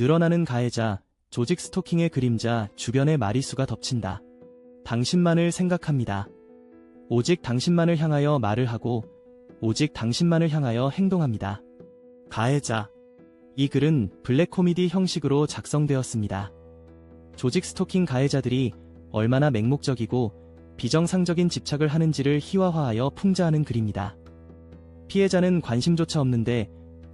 늘어나는 가해자, 조직 스토킹의 그림자, 주변의 마리수가 덮친다. 당신만을 생각합니다. 오직 당신만을 향하여 말을 하고, 오직 당신만을 향하여 행동합니다. 가해자. 이 글은 블랙 코미디 형식으로 작성되었습니다. 조직 스토킹 가해자들이 얼마나 맹목적이고 비정상적인 집착을 하는지를 희화화하여 풍자하는 글입니다. 피해자는 관심조차 없는데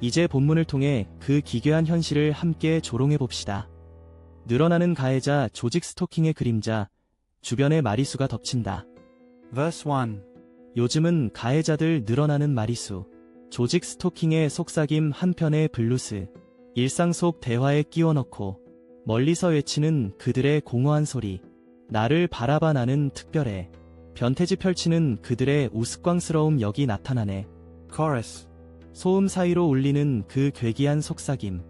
이제 본문을 통해 그 기괴한 현실을 함께 조롱해 봅시다. 늘어나는 가해자 조직 스토킹의 그림자, 주변의 마리수가 덮친다. Verse 1. 요즘은 가해자들 늘어나는 마리수, 조직 스토킹의 속삭임 한편의 블루스, 일상 속 대화에 끼워 넣고 멀리서 외치는 그들의 공허한 소리, 나를 바라봐 나는 특별해, 변태지 펼치는 그들의 우스꽝스러움 여기 나타나네. Chorus. 소음 사이로 울리는 그 괴기한 속삭임,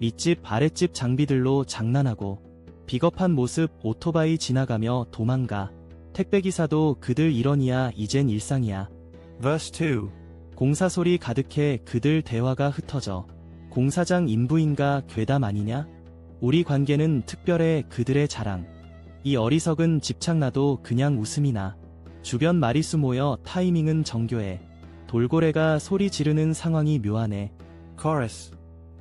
윗집 아랫집 장비들로 장난하고 비겁한 모습 오토바이 지나가며 도망가. 택배기사도 그들 일원이야 이젠 일상이야. Verse 2. 공사 소리 가득해 그들 대화가 흩어져. 공사장 인부인가 괴담 아니냐? 우리 관계는 특별해 그들의 자랑. 이 어리석은 집착나도 그냥 웃음이 나. 주변 마리수 모여 타이밍은 정교해. 돌고래가 소리 지르는 상황이 묘하네. Chorus.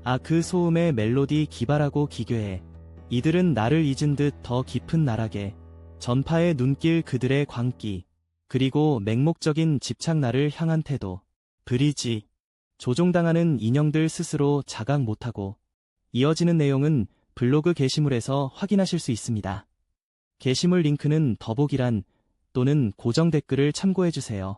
아 그 소음의 멜로디 기발하고 기괴해. 이들은 나를 잊은 듯 더 깊은 나락에 전파의 눈길 그들의 광기 그리고 맹목적인 집착 나를 향한 태도 브리지 조종당하는 인형들 스스로 자각 못하고 이어지는 내용은 블로그 게시물에서 확인하실 수 있습니다. 게시물 링크는 더보기란 또는 고정 댓글을 참고해주세요.